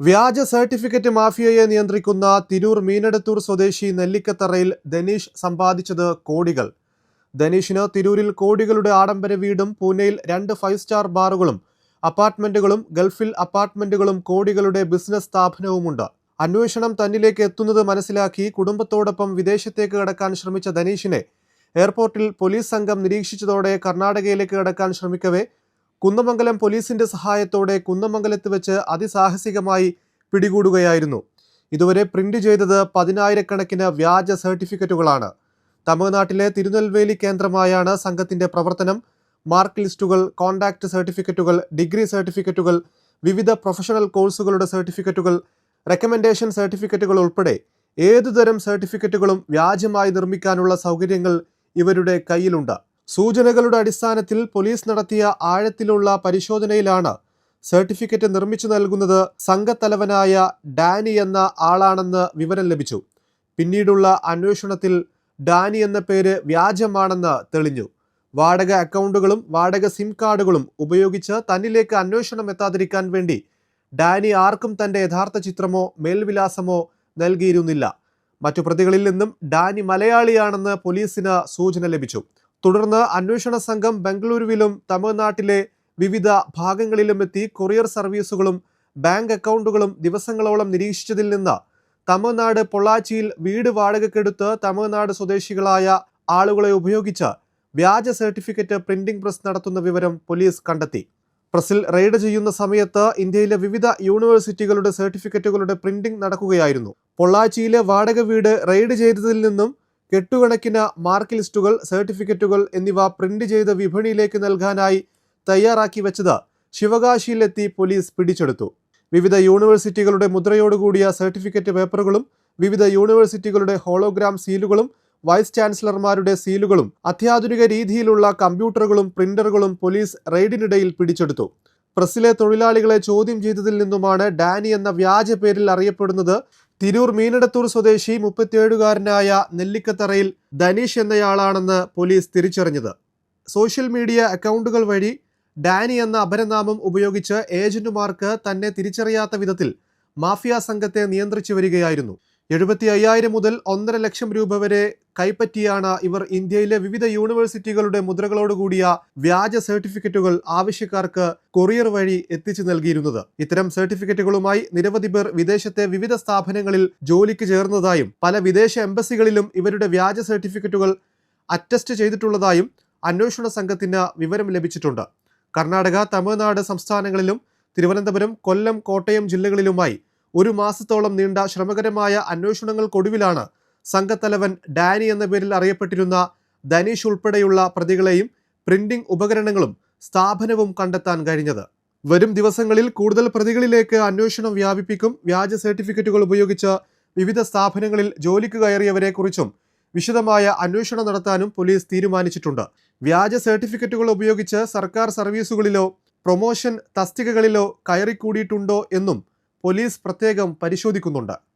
വ്യാജ സർട്ടിഫിക്കറ്റ് മാഫിയയെ നിയന്ത്രിക്കുന്ന തിരൂർ മീനടത്തൂർ സ്വദേശി നെല്ലിക്കത്തറയിൽ ധനീഷ് സമ്പാദിച്ചത് കോടികൾ. ധനീഷിന് തിരൂരിൽ കോടികളുടെ ആഡംബര വീടും പൂനെയിൽ രണ്ട് ഫൈവ് സ്റ്റാർ ബാറുകളും അപ്പാർട്ട്മെന്റുകളും ഗൾഫിൽ അപ്പാർട്ട്മെന്റുകളും കോടികളുടെ ബിസിനസ് സ്ഥാപനവുമുണ്ട്. അന്വേഷണം തന്നിലേക്ക് എത്തുന്നത് മനസ്സിലാക്കി കുടുംബത്തോടൊപ്പം വിദേശത്തേക്ക് കടക്കാൻ ശ്രമിച്ച ധനീഷിനെ എയർപോർട്ടിൽ പോലീസ് സംഘം നിരീക്ഷിച്ചതോടെ കർണാടകയിലേക്ക് കടക്കാൻ ശ്രമിക്കവേ കുന്നമംഗലം പോലീസിന്റെ സഹായത്തോടെ കുന്നമംഗലത്ത് വെച്ച് അതിസാഹസികമായി പിടികൂടുകയായിരുന്നു. ഇതുവരെ പ്രിന്റ് ചെയ്തത് പതിനായിരക്കണക്കിന് വ്യാജ സർട്ടിഫിക്കറ്റുകളാണ്. തമിഴ്നാട്ടിലെ തിരുനെൽവേലി കേന്ദ്രമായാണ് സംഘത്തിന്റെ പ്രവർത്തനം. മാർക്ക് ലിസ്റ്റുകൾ കോൺടാക്ട് സർട്ടിഫിക്കറ്റുകൾ ഡിഗ്രി സർട്ടിഫിക്കറ്റുകൾ വിവിധ പ്രൊഫഷണൽ കോഴ്സുകളുടെ സർട്ടിഫിക്കറ്റുകൾ റെക്കമെൻഡേഷൻ സർട്ടിഫിക്കറ്റുകൾ ഉൾപ്പെടെ ഏതുതരം സർട്ടിഫിക്കറ്റുകളും വ്യാജമായി നിർമ്മിക്കാനുള്ള സൗകര്യങ്ങൾ ഇവരുടെ കയ്യിലുണ്ട്. സൂചനകളുടെ അടിസ്ഥാനത്തിൽ പോലീസ് നടത്തിയ ആഴത്തിലുള്ള പരിശോധനയിലാണ് സർട്ടിഫിക്കറ്റ് നിർമ്മിച്ചു നൽകുന്നത് സംഘത്തലവനായ ഡാനി എന്ന ആളാണെന്ന് വിവരം ലഭിച്ചു. പിന്നീടുള്ള അന്വേഷണത്തിൽ ഡാനി എന്ന പേര് വ്യാജമാണെന്ന് തെളിഞ്ഞു. വാടക അക്കൗണ്ടുകളും വാടക സിം കാർഡുകളും ഉപയോഗിച്ച് തന്നിലേക്ക് അന്വേഷണം എത്താതിരിക്കാൻ വേണ്ടി ഡാനി ആർക്കും തന്റെ യഥാർത്ഥ ചിത്രമോ മേൽവിലാസമോ നൽകിയിരുന്നില്ല. മറ്റു പ്രതികളിൽ നിന്നും ഡാനി മലയാളിയാണെന്ന് പോലീസിന് സൂചന ലഭിച്ചു. തുടർന്ന് അന്വേഷണ സംഘം ബംഗളൂരുവിലും തമിഴ്നാട്ടിലെ വിവിധ ഭാഗങ്ങളിലും എത്തി കൊറിയർ സർവീസുകളും ബാങ്ക് അക്കൗണ്ടുകളും ദിവസങ്ങളോളം നിരീക്ഷിച്ചതിൽ നിന്ന് തമിഴ്നാട് പൊള്ളാച്ചിയിൽ വീട് വാടകയ്ക്കെടുത്ത് തമിഴ്നാട് സ്വദേശികളായ ആളുകളെ ഉപയോഗിച്ച് വ്യാജ സർട്ടിഫിക്കറ്റ് പ്രിന്റിംഗ് പ്രസ് നടത്തുന്ന വിവരം പോലീസ് കണ്ടെത്തി. പ്രസിൽ റെയ്ഡ് ചെയ്യുന്ന സമയത്ത് ഇന്ത്യയിലെ വിവിധ യൂണിവേഴ്സിറ്റികളുടെ സർട്ടിഫിക്കറ്റുകളുടെ പ്രിന്റിംഗ് നടക്കുകയായിരുന്നു. പൊള്ളാച്ചിയിലെ വാടക വീട് റെയ്ഡ് ചെയ്തതിൽ നിന്നും കെട്ടുകണക്കിന് മാർക്ക് ലിസ്റ്റുകൾ സർട്ടിഫിക്കറ്റുകൾ എന്നിവ പ്രിന്റ് ചെയ്ത് വിപണിയിലേക്ക് നൽകാനായി തയ്യാറാക്കി വെച്ചത് ശിവകാശിയിലെത്തി പോലീസ് പിടിച്ചെടുത്തു. വിവിധ യൂണിവേഴ്സിറ്റികളുടെ മുദ്രയോടുകൂടിയ സർട്ടിഫിക്കറ്റ് പേപ്പറുകളും വിവിധ യൂണിവേഴ്സിറ്റികളുടെ ഹോളോഗ്രാം സീലുകളും വൈസ് ചാൻസലർമാരുടെ സീലുകളും അത്യാധുനിക രീതിയിലുള്ള കമ്പ്യൂട്ടറുകളും പ്രിന്ററുകളും പോലീസ് റെയ്ഡിനിടയിൽ പിടിച്ചെടുത്തു. പ്രസ്സിലെ തൊഴിലാളികളെ ചോദ്യം ചെയ്തതിൽ നിന്നുമാണ് ഡാനി എന്ന വ്യാജ പേരിൽ അറിയപ്പെടുന്നത് തിരൂർ മീനടത്തൂർ സ്വദേശി മുപ്പത്തിയേഴുകാരനായ നെല്ലിക്കത്തറയിൽ ധനീഷ് എന്നയാളാണെന്ന് പോലീസ് തിരിച്ചറിഞ്ഞത്. സോഷ്യൽ മീഡിയ അക്കൗണ്ടുകൾ വഴി ഡാനി എന്ന അപരനാമം ഉപയോഗിച്ച് ഏജന്റുമാർക്ക് തന്നെ തിരിച്ചറിയാത്ത വിധത്തിൽ മാഫിയ സംഘത്തെ നിയന്ത്രിച്ചു വരികയായിരുന്നു. എഴുപത്തി അയ്യായിരം മുതൽ ഒന്നര ലക്ഷം രൂപ വരെ കൈപ്പറ്റിയാണ് ഇവർ ഇന്ത്യയിലെ വിവിധ യൂണിവേഴ്സിറ്റികളുടെ മുദ്രകളോടുകൂടിയ വ്യാജ സർട്ടിഫിക്കറ്റുകൾ ആവശ്യക്കാർക്ക് കൊറിയർ വഴി എത്തിച്ചു നൽകിയിരുന്നത്. ഇത്തരം സർട്ടിഫിക്കറ്റുകളുമായി നിരവധി പേർ വിദേശത്തെ വിവിധ സ്ഥാപനങ്ങളിൽ ജോലിക്ക് ചേർന്നതായും പല വിദേശ എംബസികളിലും ഇവരുടെ വ്യാജ സർട്ടിഫിക്കറ്റുകൾ അറ്റസ്റ്റ് ചെയ്തിട്ടുള്ളതായും അന്വേഷണ സംഘത്തിന് വിവരം ലഭിച്ചിട്ടുണ്ട്. കർണാടക തമിഴ്നാട് സംസ്ഥാനങ്ങളിലും തിരുവനന്തപുരം കൊല്ലം കോട്ടയം ജില്ലകളിലുമായി ഒരു മാസത്തോളം നീണ്ട ശ്രമകരമായ അന്വേഷണങ്ങൾക്കൊടുവിലാണ് സംഘത്തലവൻ ഡാനി എന്ന പേരിൽ അറിയപ്പെട്ടിരുന്ന ധനീഷ് ഉൾപ്പെടെയുള്ള പ്രതികളെയും പ്രിന്റിംഗ് ഉപകരണങ്ങളും സ്ഥാപനവും കണ്ടെത്താൻ കഴിഞ്ഞത്. വരും ദിവസങ്ങളിൽ കൂടുതൽ പ്രതികളിലേക്ക് അന്വേഷണം വ്യാപിപ്പിക്കും. വ്യാജ സർട്ടിഫിക്കറ്റുകൾ ഉപയോഗിച്ച് വിവിധ സ്ഥാപനങ്ങളിൽ ജോലിക്ക് കയറിയവരെക്കുറിച്ചും വിശദമായ അന്വേഷണം നടത്താനും പോലീസ് തീരുമാനിച്ചിട്ടുണ്ട്. വ്യാജ സർട്ടിഫിക്കറ്റുകൾ ഉപയോഗിച്ച് സർക്കാർ സർവീസുകളിലോ പ്രൊമോഷൻ തസ്തികകളിലോ കയറിക്കൂടിയിട്ടുണ്ടോ എന്നും പോലീസ് പ്രത്യേകം പരിശോധിക്കുന്നുണ്ട്.